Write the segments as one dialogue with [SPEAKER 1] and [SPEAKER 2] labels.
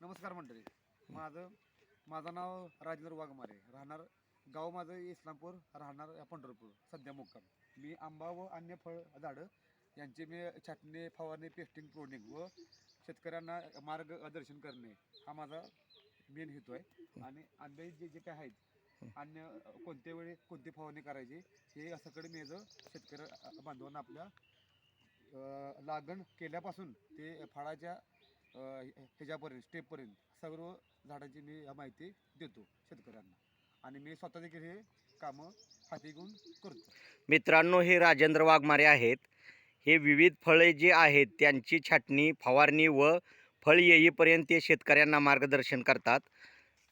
[SPEAKER 1] नमस्कार मंडळी. माझं माझं नाव राजेंद्र वाघमारे. राहणार गाव माझं इस्लामपूर राहणार पंढरपूर सध्या मुक्काम. मी आंबा व अन्य फळ झाडं यांचे मी छाटणी फवारणी पेस्टिंग प्रोडिंग व शेतकऱ्यांना मार्गदर्शन करणे हा माझा मेन हेतू आहे. आणि आंबे जे जे काय आहेत अन्य कोणत्या वेळी कोणती फवारणी करायची हे सगळं मी याचं शेतकरी बांधवांना आपल्या लागण केल्यापासून ते फळाच्या ह्याच्यापर्यंत स्टेपपर्यंत सर्व झाडांची मी माहिती देतो शेतकऱ्यांना. आणि मी स्वतः देखील हे कामं हाती घेऊन करतो.
[SPEAKER 2] मित्रांनो हे राजेंद्र वाघमारे आहेत. हे विविध फळे जे आहेत त्यांची छाटणी फवारणी व फळ येईपर्यंत ते शेतकऱ्यांना मार्गदर्शन करतात.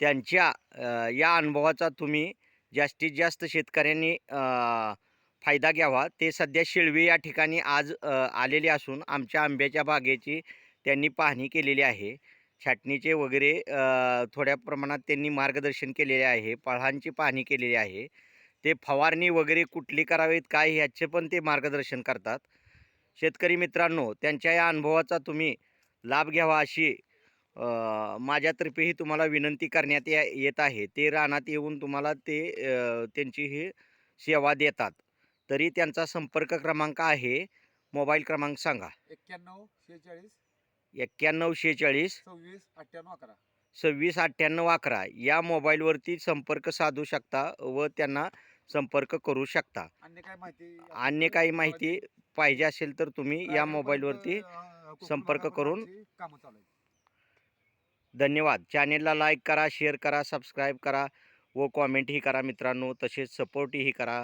[SPEAKER 2] त्यांच्या अ, या अनुभवाचा तुम्ही जास्तीत जास्त शेतकऱ्यांनी अ, फायदा घ्यावा. ते सध्या शिळवी या ठिकाणी आज अ, आलेले असून आमच्या आंब्याच्या बागेची त्यांनी पाहणी केलेली आहे. छाटणीचे वगैरे थोड्या प्रमाणात त्यांनी मार्गदर्शन केलेले आहे. फळांची पाहणी केलेली आहे. ते फवारणी वगैरे कुठली करावीत काय ह्याचे पण ते मार्गदर्शन करतात. शेतकरी मित्रांनो त्यांच्या या अनुभवाचा तुम्ही लाभ घ्यावा अशी माझ्यातर्फेही तुम्हाला विनंती करण्यात या येत आहे. ते रानात येऊन तुम्हाला ते त्यांची ही सेवा देतात. तरी त्यांचा संपर्क क्रमांक आहे. मोबाईल क्रमांक सांगा.
[SPEAKER 1] एक्क्याण्णव शेहेचाळीस
[SPEAKER 2] एक्क्याण्णव शेहेचाळीस
[SPEAKER 1] सव्वीस अठ्ठ्याण्णव अकरा.
[SPEAKER 2] सव्वीस अठ्ठ्याण्णव अकरा या मोबाईलवरती संपर्क साधू शकता व त्यांना संपर्क करू शकता.
[SPEAKER 1] अन्य काय माहिती
[SPEAKER 2] अन्य काही माहिती पाहिजे असेल तर तुम्ही या मोबाईलवरती संपर्क करून
[SPEAKER 1] कामं चालू आहेत.
[SPEAKER 2] धन्यवाद. चॅनेलला लाईक करा शेअर करा सबस्क्राईब करा व कॉमेंटही करा मित्रांनो. तसेच सपोर्टही करा.